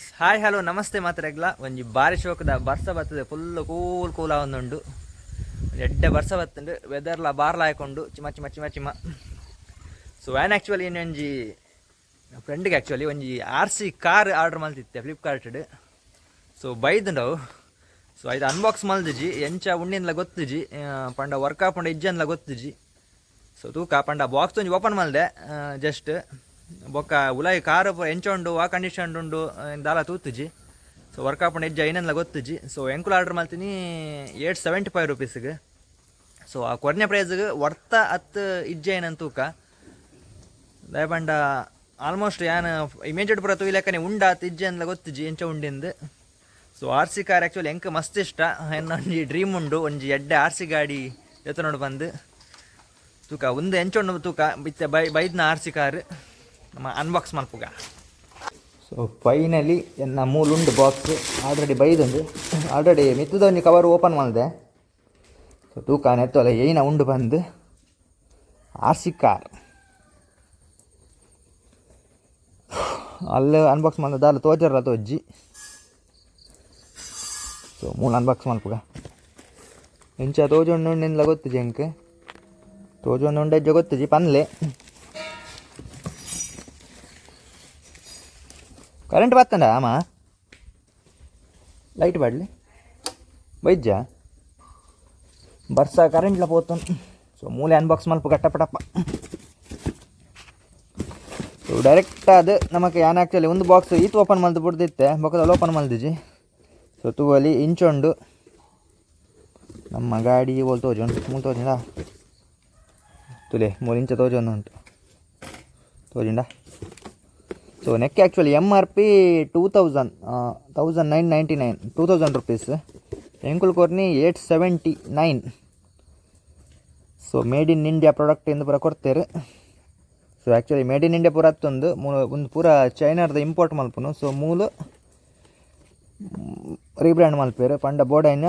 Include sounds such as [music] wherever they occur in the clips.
Hi hello ನಮಸ್ತೆ ಮಾತ್ರೆಗ್ಲ ಒಂಜಿ ಬಾರಿ ಶೋಕದ ಬರ್ಸ ಬರ್ತದೆ. ಫುಲ್ ಕೂಲ್ ಕೂಲ ಒಂದುಂಡು ಎಡ್ಡೆ ಬರ್ಸ ಬತ್ತುಂಡು. ವೆದರ್ಲ ಬಾರ್ಲ ಹಾಕೊಂಡು ಚಿಮ ಚಿಮ ಚಿಮ ಚಿಮ. ಸೊ ವ್ಯಾನ್ ಆ್ಯಕ್ಚುಲಿ ಒಂಜಿ ಫ್ರೆಂಡ್ಗೆ ಆ್ಯಕ್ಚುಲಿ ಒಂಜಿ ಆರ್ ಸಿ ಕಾರ್ ಆರ್ಡರ್ ಮಲ್ತಿತ್ತೆ ಫ್ಲಿಪ್ಕಾರ್ಟ್ಡ್ ಸೊ ಬೈದುಂಡವು ಸೊ ಇದು ಅನ್ಬಾಕ್ಸ್ ಮಲ್ದಿಜಿ ಎಂಚ ಉಣ್ಣಿನ್ಲ ಗೊತ್ತುಜಿ ಪಂಡ ವರ್ಕ್ ಪಂಡ ಇಜ್ಜನ್ಲ ಗೊತ್ತುಜಿ ಸೊ ತೂಕ ಪಂಡ ಬಾಕ್ಸ್ ಒಂಜಿ ಓಪನ್ ಮಲ್ದೆ. ಜಸ್ಟ್ ಬೊಕ್ಕ ಉಲಾಯಿ ಕಾರ್ ಎಂಚ ಉಂಡು ಆ ಕಂಡೀಷನ್ ಉಂಡು ದಾಲ ತೂತುಜಿ. ಸೊ ವರ್ಕ್ ಆಪಂಡ ಇಜ್ಜ ಏನೆಲ್ಲ ಗೊತ್ತುಜಿ. ಸೊ ಎಂಕುಲ್ ಆರ್ಡರ್ ಮಾಡ್ತೀನಿ ಏಟ್ ಸೆವೆಂಟಿ ಫೈವ್ ರುಪೀಸ್ಗೆ. ಸೊ ಆ ಕೊರ್ನೆ ಪ್ರೈಸ್ಗೆ ವರ್ತ ಹತ್ತು ಇಜ್ಜೆ ಏನಂತ ತೂಕ. ದಯಪಂಡ ಆಲ್ಮೋಸ್ಟ್ ಯಾನ್ ಇಮೇಜೆಡ್ ಪುರ ತೂಯಿಲೆಕ್ಕನೆ ಉಂಡ ಆತ್ ಇಜ್ಜೆ ಅಂತ ಗೊತ್ತಿಜಿ ಎಂಚ ಉಂಡಿಂದು. So R C car actually ಎಂಕ್ ಮಸ್ತ್ ಇಷ್ಟ. ಒಂಜಿ ಡ್ರೀಮ್ ಉಂಡು, ಒಂಜಿ ಎಡ್ಡೆ ಆರ್ ಸಿ ಗಾಡಿ ಎತ್ತನೋಡು ಬಂದು. ತೂಕ ಒಂದು ಎಂಚೊಂಡು ತೂಕ, ಬಿತ್ತೆ ಬೈ ಬೈದ್ನ ಆರ್ ಸಿ ಕಾರ್. ನಮ್ಮ ಅನ್ಬಾಕ್ಸ್ ಮಾಡ್ಪುಗ ಸೊ ಫೈನಲಿ ಎನ್ನ ಮೂಲುಂಡು ಬಾಕ್ಸ್ ಆಲ್ರೆಡಿ ಬೈದುಂಡು. ಆಲ್ರೆಡಿ ಮಿತ್ತದ ಕವರ್ ಓಪನ್ ಮಾಡಿದೆ. ಸೊ ತೂಕ ನೆತ್ತಲ್ಲ ಏನ ಉಂಡು ಬಂದು. R C car. ಅಲ್ಲೇ ಅನ್ಬಾಕ್ಸ್ ಮಾಡಿದ ಅಲ್ಲಿ ತೋಜರಲ್ಲ ತೋಜ್ಜಿ. ಸೊ ಮೂಲ ಅನ್ಬಾಕ್ಸ್ ಮಾಡ್ಪುಗ ಇಂಚ ತೋಜೊಂಡು ಗೊತ್ತು ಜಂಕ್. ಉಂಡೆ ಉಂಡೆಜ್ಜ ಗೊತ್ತಿಜಿ ಪನ್ಲೆ. ಕರೆಂಟ್ ಬತ್ತಂಡ ಅಮ್ಮ ಲೈಟ್ ಬಾಡ್ಲಿ. ಬೈಜ್ಜ ಬರ್ಸ ಕರೆಂಟ್ಲ ಪೋತು. ಸೊ, ಮೂಲೆ ಅನ್ಬಾಕ್ಸ್ ಮಲ್ಪ ಗಟ್ಟಪಟಪ್ಪ ಸೊ ಡೈರೆಕ್ಟ್ ಅದು ನಮಗೆ ಏನು ಆ್ಯಕ್ಚುಲಿ ಒಂದು ಬಾಕ್ಸ್ ಈತ್ ಓಪನ್ ಮಲ್ದು ಬಿಡ್ದಿತ್ತೆ. ಬೊಕ್ಕದಲ್ಲಿ ಓಪನ್ ಮಲ್ದಿಜಿ. ಸೊ ತೂವಲ್ಲಿ ಇಂಚೊಂಡು. ನಮ್ಮ ಗಾಡಿ ಓಲ್ ತೋಜುಂಡು ಮೂಲು ತೋಜಿಂಡ ತುಲೆ ಮೂರು ಇಂಚ ತೋಜೊಂದು ಉಂಟು. ತೋಜಿಂಡ so neck actually M R P two thousand thousand nine ninety nine two thousand rupees ಎಂಕುಲ್ ಕೊರ್ನಿ eight seventy nine so made in India product ಎಂದು ಪೂರ ಕೊಡ್ತೇವೆ so actually made in India ಪೂರ ಹತ್ತೊಂದು ಮೂಲ ಒಂದು ಪೂರ ಚೈನಾದ ಇಂಪೋರ್ಟ್ ಮಲ್ಪನು. ಸೊ ಮೂಲು ರೀಬ್ರ್ಯಾಂಡ್ ಮಲ್ಪೇರು ಪಂಡ ಬೋಡೈನ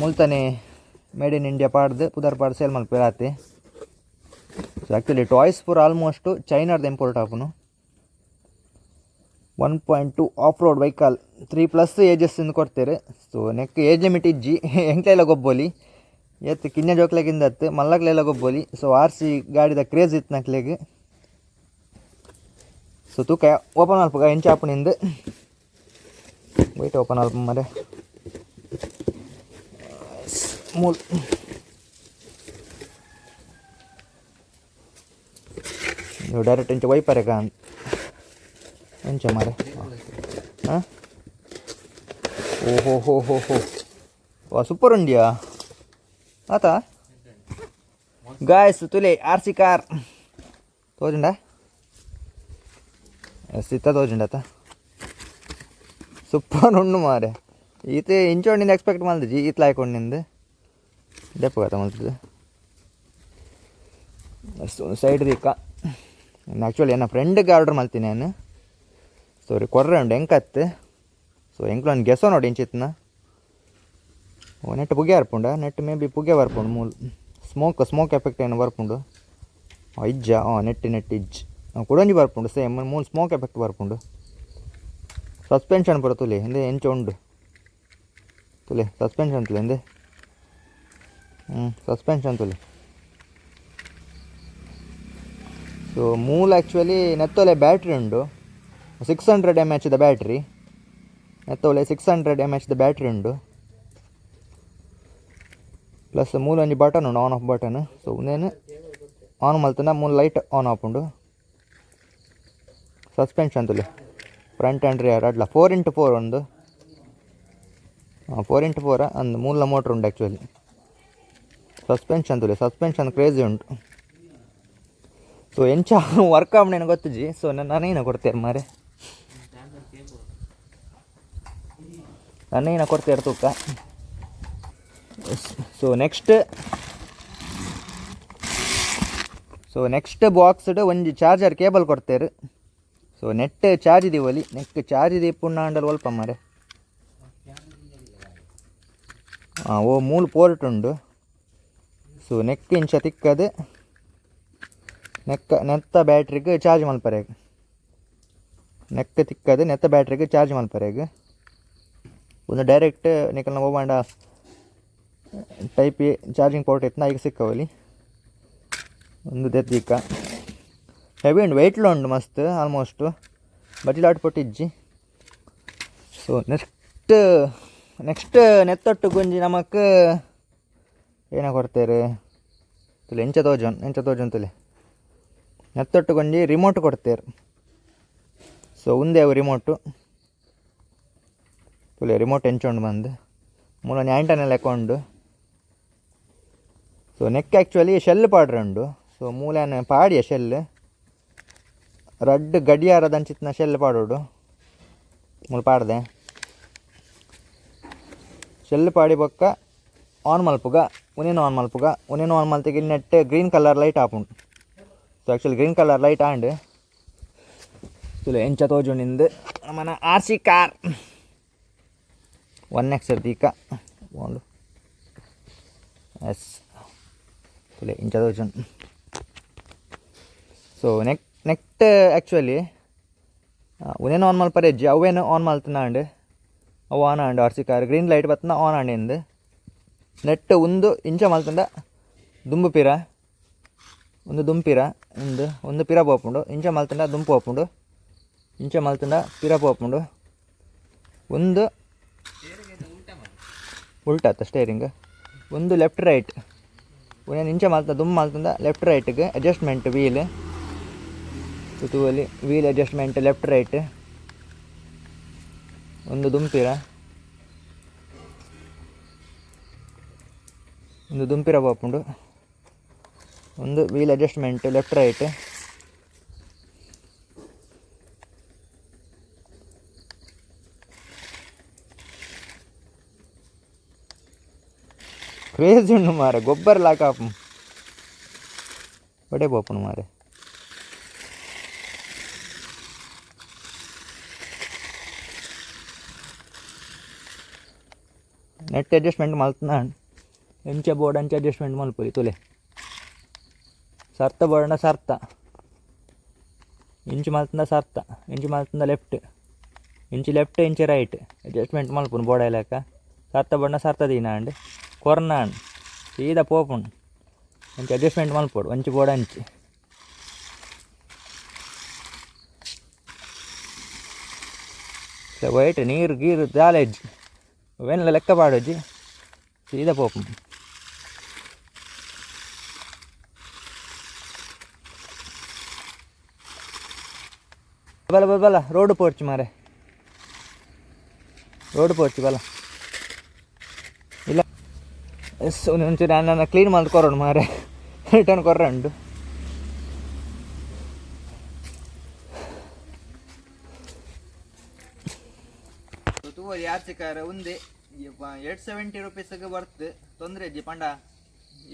ಮುಲ್ತಾನೆ ಮೇಡ್ ಇನ್ ಇಂಡಿಯಾ ಪಾಡ್ದು, ಪುದರ್ ಪಾಡ್ ಸೇಲ್ ಮಲ್ಪೇರು ಆತಿ. ಸೊ ಆ್ಯಕ್ಚುಲಿ ಟಾಯ್ಸ್ ಪೂರ ಆಲ್ಮೋಸ್ಟು ಚೈನಾದ import ಆಪುನು. One point two off road vehicle three plus ages ಇಂದ ಕೊಡ್ತೇವೆ ಸೊ ನೆಕ್ ಏಜ್ ಲಿಮಿಟ್ ಇಜ್ಜಿ. ಎಂಕ್ಲೆಲ್ಲ ಗೊಬ್ಬೋಲಿ. ಎತ್ತು ಕಿನ್ನೆ ಜೋಕ್ಲೆಗಿಂದ ಹತ್ತು ಮಲ್ಲಕ್ಲೆಲ್ಲ ಗೊಬ್ಬೋಲಿ. ಸೊ ಆರ್ ಸಿ ಗಾಡಿದ ಕ್ರೇಜ್ ಇತ್ತು ನಕ್ಲೆಗೆ. ಸೊ ತೂಕ ಓಪನ್ ಅಲ್ಪ ಎಂಚ ಆಪನಿಂದ ವೈಟ್ ಓಪನ್ ಆಲ್ಪ ಮರೆ. ಮೂಲ್. ಡೈರೆಕ್ಟ್ ಇಂಚ ವೈಪರೆಗ ಎಂಚ ಮಾರೆ? ಹಾಂ? ಓಹೋ, ಹೋ ಹೋ ಹೋ. ವಾ ಸೂಪರ್ ಉಂಡಿಯಾ ಆತ? ಗಾಯ್ಸ್ ತುಲೆ ಆರ್ ಸಿ ಕಾರ್. ತೋಜುಂಡ? ಸಿತ್ತ ತೋಜುಂಡ ಆತ? ಸೂಪರ್ ಉಂಡು ಮಾರೆ. ಈತ ಇಂಚೋಣಿಂದ ಎಕ್ಸ್ಪೆಕ್ಟ್ ಮಾಡ್ದಿಜಿ ಈತ ಹಾಕೊಂಡಿಂದ ನಿಂದು ಕಥ ಮಾಡ್ತಿದ್ದೆ ಸೈಡ್ ದಿಕ್ಕ ಆ್ಯಕ್ಚುಲಿ ನನ್ನ ಫ್ರೆಂಡ್ಗೆ ಆರ್ಡ್ರ್ ಮಾಡ್ತೀನಿ ನಾನು. ಸೊ ರೀ ಕೊರ್ರೆ ಉಂಡು ಎಂಕತ್ತು. ಸೊ ಎಂಕ್ಲು ಒಂದು ಗೆಸೋ ನೋಡಿ ಇಂಚಿತ್ನ. ಓ ನೆಟ್ ಪುಗೆ ಹರ್ಪುಂಡ ನೆಟ್ ಮೇ ಬಿ ಪುಗೆ ಬರ್ಪುಂಡು ಮೂಲ್ ಸ್ಮೋಕ್ ಸ್ಮೋಕ್ ಎಫೆಕ್ಟ್ ಏನು ಬರ್ಪುಂಡು ಆ, ಇಜ್ಜ ಹಾಂ ನೆಟ್ಟಿ ನೆಟ್ ಇಜ್ಜ್. ಕುಡೊಂಜಿ ಬರ್ಪುಂಡು ಸೇಮ್ ಮೂಲ್ ಸ್ಮೋಕ್ ಎಫೆಕ್ಟ್ ಬರ್ಪುಂಡು ಸಸ್ಪೆನ್ಷನ್ ಪುರ ತುಲೆ ಹಿಂದೆ ಎಂಚ ಉಂಡು. ತುಲೆ ಸಸ್ಪೆನ್ಷನ್ ತುಲೆ ಹಿಂದೆ. ಹ್ಞೂ ಸಸ್ಪೆನ್ಷನ್ ತುಲೆ. ಸೊ ಮೂಲ್ ಆ್ಯಕ್ಚುಲಿ ನೆತ್ತೊಲೆ ಬ್ಯಾಟ್ರಿ ಉಂಡು. ಸಿಕ್ಸ್ ಹಂಡ್ರೆಡ್ ಎಂ ಎಚ್ದ ಬ್ಯಾಟ್ರಿ ನೆತ್ತೊಲೆ ಸಿಕ್ಸ್ ಹಂಡ್ರೆಡ್ ಎಂ ಎಚ್ದ ಬ್ಯಾಟ್ರಿ ಉಂಡು ಪ್ಲಸ್ ಮೂಲ ಒಂಜಿ ಬಟನ್ ಉಂಡು ಆನ್ ಆಫ್ ಬಟನ್ ಸೊ ಉಂದೇನು ಆನ್ ಮಲ್ತನ ಮೂಲ ಲೈಟ್ ಆನ್ ಆಫ್ ಉಂಡು ಸಸ್ಪೆನ್ಷನ್ ತುಲೆ ಫ್ರಂಟ್ ಆ್ಯಂಡ್ ರಿಯರ್ ಅಡ್ಲ. ಫೋರ್ ಇಂಟು ಫೋರ್ ಒಂದು. ಫೋರ್ ಇಂಟು ಫೋರ ಒಂದು ಮೂಲ ಮೋಟ್ರ್ ಉಂಡು ಆ್ಯಕ್ಚುಲಿ ಸಸ್ಪೆನ್ಷನ್ ತುಲೆ ಸಸ್ಪೆನ್ಷನ್ ಕ್ರೇಜಿ ಉಂಟು. ಸೊ ಎಂಚ ವರ್ಕ್ ಆವಣೇನು ಗೊತ್ತಿಜಿ? ಸೊ ನಾನೇನು ಕೊಡ್ತೇನೆ ಮಾರೆ ನಾನೇನ ಕೊಡ್ತೇನೆ ತೂಕ? ಸೊ ನೆಕ್ಸ್ಟ್ ಸೊ ನೆಕ್ಸ್ಟ್ ಬಾಕ್ಸ್ಡ್ ಒಂಜಿ ಚಾರ್ಜರ್ ಕೇಬಲ್ ಕೊಡ್ತೇರು ಸೊ ನೆಟ್ ಚಾರ್ಜ್ ಇದೀವಲ್ಲಿ ನೆಕ್ ಚಾರ್ಜ್ ಇದೆ ಪುಣ್ಣ ಅಂಡಲ್ ಒಲ್ಪ ಮಾರೆ. ಹಾಂ ಓ, ಮೂಲು ಪೋರ್ಟ್ ಉಂಡು. ಸೊ ನೆಕ್ ಇಂಚ ತಿಕ್ಕದು. ನೆಕ್ಕ ನೆತ್ತ ಬ್ಯಾಟ್ರಿಗೆ ಚಾರ್ಜ್ ಮಲ್ಪರೆಗೆ ನೆಕ್ ತಿಕ್ಕದು, ನೆತ್ತ ಬ್ಯಾಟ್ರಿಗೆ ಚಾರ್ಜ್ ಮಲ್ಪರೆಗೆ ಒಂದು ಡೈರೆಕ್ಟ್ ನಿಕಲ್ನ ಮಾಡ ಟೈಪ್ ಚಾರ್ಜಿಂಗ್ ಪೋರ್ಟ್ ಇತ್ತು ಈಗ ಸಿಕ್ಕವಲ್ಲಿ ಒಂದು ದೆತ್ತಿಕ್ಕ ಹೆವಿ ಅಂಡ್ ವೆಯ್ಟ್ ಉಂಡು ಮಸ್ತ್ ಆಲ್ಮೋಸ್ಟ್ ಬಜಿಲಾಟ್ ಪೊಟ್ಟಿಜ್ಜಿ ಸೊ ನೆಕ್ಸ್ಟ್ ನೆಕ್ಸ್ಟ್ ನೆತ್ತೊಟ್ಟು ಗುಂಜಿ ನಮಕ್ ಏನ ಕೊಡ್ತೇರಿ? ತುಲೆ ಎಂಚ ತೋಜನ್ ಎಂಚ ತೋಜನ್ ತುಲೆ. ನೆತ್ತೊಟ್ಟು ಗುಂಜಿ ರಿಮೋಟ್ ಕೊಡ್ತೇರಿ. ಸೊ ಒಂದೇ ಅವು ರಿಮೋಟು ತುಲೆ ರಿಮೋಟ್ ಎಂಚೊಂಡು ಬಂದು. ಮೂಲ ನ್ಯಾಂಟನೆಲ್ಲ ಎಕ್ಕೊಂಡು ಸೊ ನೆಕ್ ಆ್ಯಕ್ಚುಲಿ ಶೆಲ್ ಪಾಡ್ರೆ ಉಂಡು ಸೊ ಮೂಲೆನ ಪಾಡಿಯ ಶೆಲ್ ರಡ್ ಗಡಿಯಾರದ ಅಂಚಿತ್ನ ಶೆಲ್ ಪಾಡೋಡು. ಮೂಲ ಪಾಡ್ದೆ. ಶೆಲ್ ಪಾಡಿ ಬೊಕ್ಕ ಆನ್ ಮಲ್ಪುಗ ಉನೇನು ಆನ್ ಮಲ್ಪುಗ ಉನೇನು ಆನ್ ಮಲ್ತಿಗೆ ನೆಟ್ ಗ್ರೀನ್ ಕಲರ್ ಲೈಟ್ ಆಪುಂಡು so actually green colour light and. ತುಲೆ ಎಂಚ ನಿಂದು ನಮ್ಮನ R C car one X ಇರ್ತೀಕ ಒಂದು ಎಸ್ ತುಲೆ ಇಂಚ ಸೊ ನೆಕ್ ನೆಕ್ಸ್ಟ್ ಆ್ಯಕ್ಚುಲಿ ಉನೇನು ಆನ್ ಮಲ್ಪರೆ ಹೆಜ್ಜೆ ಅವೇನು ಆನ್ ಮಲ್ತನಾಂಡ್ ಅವು on and R C car green light ಬತ್ತನ on ಆಂಡಿಂದು ನೆಟ್ ಒಂದು ಇಂಚ ಮಲ್ತಂಡ ದುಂಬು ಪಿರ ಒಂದು ದುಂಪಿರ ಒಂದು ಒಂದು ಪಿರ ಪೋಪುಂಡು ಇಂಚ ಮಲ್ತಂಡ ದುಂಪು ಹೋಪುಂಡು ಇಂಚ ಮಲ್ತಂಡ ಪಿರ ಪೋಪುಂಡು ಒಂದು ಉಲ್ಟಾತ ಸ್ಟೇರಿಂಗ್ ಒಂದು ಲೆಫ್ಟ್ ರೈಟ್ ಒಂದೇನು ಇಂಚ ಮಾಲ್ತ ದುಮ್ ಮಾಲ್ತಂದ ಲೆಫ್ಟ್ ರೈಟ್ಗೆ ಅಡ್ಜಸ್ಟ್ಮೆಂಟ್ ವೀಲ್ ಋತುವಲ್ಲಿ ವೀಲ್ ಅಡ್ಜಸ್ಟ್ಮೆಂಟ್ ಲೆಫ್ಟ್ ರೈಟ್ ಒಂದು ದುಂಪಿರ. ಒಂದು ದುಂಪಿರ ಬಾಪುಂಡು. ಒಂದು wheel adjustment left right craze ಉಂಡು ಮಾರೆ ಗೊಬ್ಬರ ಲಾಕಾಪು ಒಡೆ ಪೋಪುನು ಮಾರೆ ನೆಟ್ ಅಡ್ಜಸ್ಟ್ಮೆಂಟ್ ಮಲ್ತನ ಎಂಚ ಬೋರ್ಡ್ ಅಂಚೆ ಅಡ್ಜಸ್ಟ್ಮೆಂಟ್ ಮಲ್ಪೊಲಿ ತುಲೆ ಸರ್ತ ಬೋರ್ಡ್ನ ಸರ್ತ ಇಂಚು ಮಲ್ತಂದ ಸರ್ತ ಇಂಚು ಮಲ್ತಂದ ಲೆಫ್ಟ್ ಇಂಚು ಲೆಫ್ಟ್ ಇಂಚು ರೈಟ್ ಅಡ್ಜಸ್ಟ್ಮೆಂಟ್ ಮಲ್ಪುನು ಬೋರ್ಡ್ ಲೆಕ್ಕ ಸರ್ತ ಬೋರ್ಡ್ನ ಸರ್ತ ದೀನ ಅಂಡ್ ಕೊರ್ನಾಂಡ್ ಸೀದಾ ಪೋಪುಂಡು ಅಂಚೆ ಅಡ್ಜಸ್ಟ್ಮೆಂಟ್ ಮಲ್ಪೋಡು ಒಂಚು ಬೋರ್ಡ್ ಅಂಚಿ ವೈಟ್ ನೀರು ಗೀರು ದಾಲೇಜ್ ಅವೆಲ್ಲ ಲೆಕ್ಕ ಪಾಡೋಜಿ ಸೀದಾ ಪೋಪು ಬಲ ಬಲ ಬಲ ರೋಡ್ ಪೋರ್ಚ್ ಮಾರೆ ರೋಡ್ ಪೋರ್ಚ್ ಬಲ ಇಲ್ಲ ಎಸ್ ಒಂಚೂರು ನನ್ನ ಕ್ಲೀನ್ ಮಾಡಿ ಕೊರೋಣ ಮಾರೆ ರಿಟರ್ನ್ ಕೊರ್ರಂಡು ತೂವರಿ ಆರ್ಚಿಕಾರ ಒಂದೇ. ಏಟ್ ಸೆವೆಂಟಿ ರುಪೀಸ್ಗೆ ಬರ್ತ್ ತೊಂದರೆ ಅಜ್ಜಿ ಪಂಡ?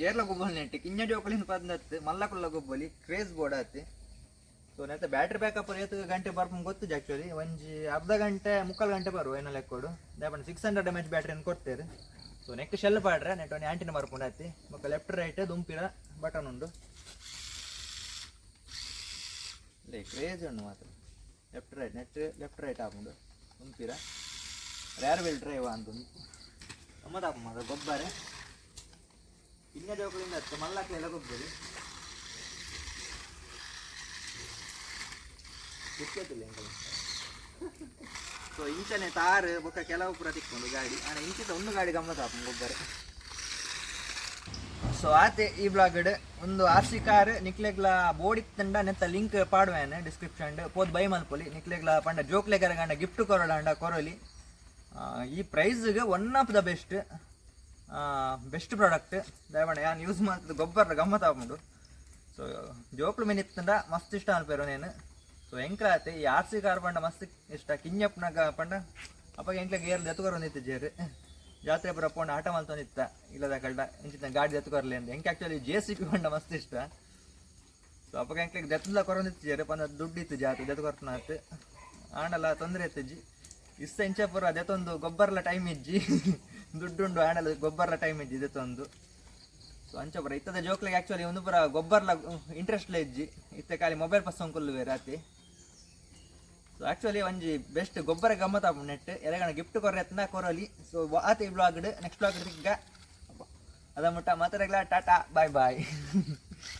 ಏರ್ಲ ಗೊಬ್ಬಲ್ ನೆಟ್ಟಿ ಕಿಂಜ ಜೋಕಲಿನ ಪದ್ನತ್ ಮಲ್ಲಕುಲ್ಲ ಗೊಬ್ಬಲಿ ಕ್ರೇಜ್ ಬೋರ್ಡ್ ಆತಿ ಸೊ ನೆತ್ತ ಬ್ಯಾಟ್ರಿ ಬ್ಯಾಕಪ್ ಏತು ಗಂಟೆ ಬರ್ಪಂಗೆ ಗೊತ್ತು ಆ್ಯಕ್ಚುಲಿ ಒಂಜಿ ಅರ್ಧ ಗಂಟೆ, ಮುಕ್ಕಾಲು ಗಂಟೆ ಬರುವ ಏನೋ ಲೆಕ್ಕೋಡು? ದಾಪಣ ಸಿಕ್ಸ್ ಹಂಡ್ರೆಡ್ ಎಂ ಎಚ್ ಬ್ಯಾಟ್ರಿಯನ್ನು ಕೊಡ್ತೇವೆ. ಸೊ ನೆಕ್ ಶೆಲ್ ಪಾಡ್ರೆ ನೆಟ್ ಒಂದು ಆ್ಯಂಟಿನ ಬರ್ಕೊಂಡು ಅತ್ತಿ ಮತ್ತು ಲೆಫ್ಟ್ ರೈಟ್ ದುಂಪಿರ ಬಟನ್ ಉಂಡು. ಕ್ರೇಜ್ ಉಂಡು ಮಾತ್ರ. ಲೆಫ್ಟ್ ರೈಟ್ ನೆಟ್ ಲೆಫ್ಟ್ ರೈಟ್ ಹಾಕೊಂಡು ದುಂಪಿರ. ರೇರ್ ವಿಲ್ ಡ್ರೈವ್ ಅಂತ ಗೊಬ್ಬರೆ ಮಾತ್ರ ಗೊಬ್ಬರ. ಇನ್ನ ಜೋಕಳಿಂದ ಹತ್ತು ಮಲ್ಲಕ್ಕೆಲ್ಲ ಗೊಬ್ಬರಿ. ಗೊತ್ತಿಲ್ಲ ಸೊ ಇಂಚನೆ ತಾರ್ ಬೊಕ್ಕ ಕೆಲವು ಪುರ ತಿಕ್ಕೊಂಡು ಗಾಡಿ. ಆನೆ ಇಂಚಿದ ಒಂದು ಗಾಡಿ ಗಮ್ಮತ್ತಾಪ ಗೊಬ್ಬರ ಸೊ ಆತೆ ಈ ಬ್ಲಾಗಡ್ ಒಂದು ಆರ್ ಸಿ ಕಾರ್, ನಿಕ್ಲೆಗ್ಲ ಬೋರ್ಡ್ ಇತ್ತಂಡ ನೆತ್ತ ಲಿಂಕ್ ಪಾಡುವೇನೆ ಡಿಸ್ಕ್ರಿಪ್ಷನ್ ಪೋದ್ ಬೈ ಮಲ್ಪೊಲಿ, ನಿಕ್ಲೆಗ್ಲ ಪಂಡ ಜೋಕ್ಲೆಗರ ಗಂಡ ಗಿಫ್ಟ್ ಕೊರೋಡಂಡ ಕೊರೋಲಿ. ಈ ಪ್ರೈಸ್ಗೆ one of the best best product ದಯವಂಡ ಯಾನ್ ಯೂಸ್ ಮಾಡ್ತದೆ ಗೊಬ್ಬರ ಗಮ್ಮತ್ ಆಪುಂಡು ಸೊ ಜೋಕ್ಲು ಮಿನಿತ್ತಂಡ ಮಸ್ತ್ ಇಷ್ಟ ಅನ್ಪೇರು ನೇನು ಸೊ ಎಂಕ್ಲಾತೆ ಈ ಆರ್ ಸಿ ಕಾರ್ ಪಂಡ ಮಸ್ತ್ ಇಷ್ಟ. ಕಿಂಜಪ್ಪನ ಪಂಡ. ಅಪ್ಪ ಎಂಕ್ಲಾಗ ಏರ್ ಎತ್ತುಕೊರ ನಿಂತು ಜೇರು ಜಾತ್ರೆ ಪುರ ಪೋಂಡ ಆಟ ಮಲ್ತೊಂದಿತ್ತ ಇಲ್ಲದ ಕಳ್ಳ. ಇಂಚಿನ ಗಾಡಿ ಎತ್ತುಕೊರ್ಲಿ ಅಂತ ಎಂಕ್ ಆಕ್ಚುಲಿ ಜೆ ಸಿ ಪಿ ಪಂಡ ಮಸ್ತ್ ಇಷ್ಟ. ಸೊ ಅಪ್ಪ ಎಂಕ್ಲಿಗೆ ದೆತ್ತಲ ಕೊರೊಂದಿತ್ತು ಜೇರು ಪಂದ ದುಡ್ಡು ಇತ್ತು ಜಾತಿ ದೆತ್ತು ಕೊರ್ತನಾತ್ ಆಂಡಲ ತೊಂದರೆ ಇತ್ತಜ್ಜಿ ಇಷ್ಟ ಇಂಚಾಪುರ ಅದೆತ್ತೊಂದು ಗೊಬ್ಬರಲ ಟೈಮ್ ಇಜ್ಜಿ. [laughs] ದುಡ್ಡುಂಡು ಆಂಡಲ ಗೊಬ್ಬರಲ ಟೈಮ್ ಇಜ್ಜಿ ಇದೆತ್ತೊಂದು ಸೊ ಅಂಚಪುರ ಇತ್ತದ ಜೋಕ್ಲಿಗೆ ಆ್ಯಕ್ಚುಲಿ ಒಂದು ಪುರ ಗೊಬ್ಬರಲ ಇಂಟ್ರೆಸ್ಟ್ಲೇ ಇಜ್ಜಿ. ಇತ್ತೆ ಖಾಲಿ ಮೊಬೈಲ್ ರಾತಿ ಸೊ ಸೊ ಆಕ್ಚುಲಿ ಒಂಜಿ ಬೆಸ್ಟ್ ಗೊಬ್ಬರ ಗಮ್ಮತ್ ನೆಟ್ ಎಲೆಗಣ ಗಿಫ್ಟ್ ಕೊರ ಎತ್ತನ, ಕೊರಲಿ. ಸೊ ಆತ ಈ ಬ್ಲಾಗ್ ನೆಕ್ಸ್ಟ್ ಬ್ಲಾಗ್ ಅದ ಮುಟ್ಟ ಮಾತಾಡಲ್ಲ ಟಾಟಾ ಬಾಯ್ ಬಾಯ್ [laughs]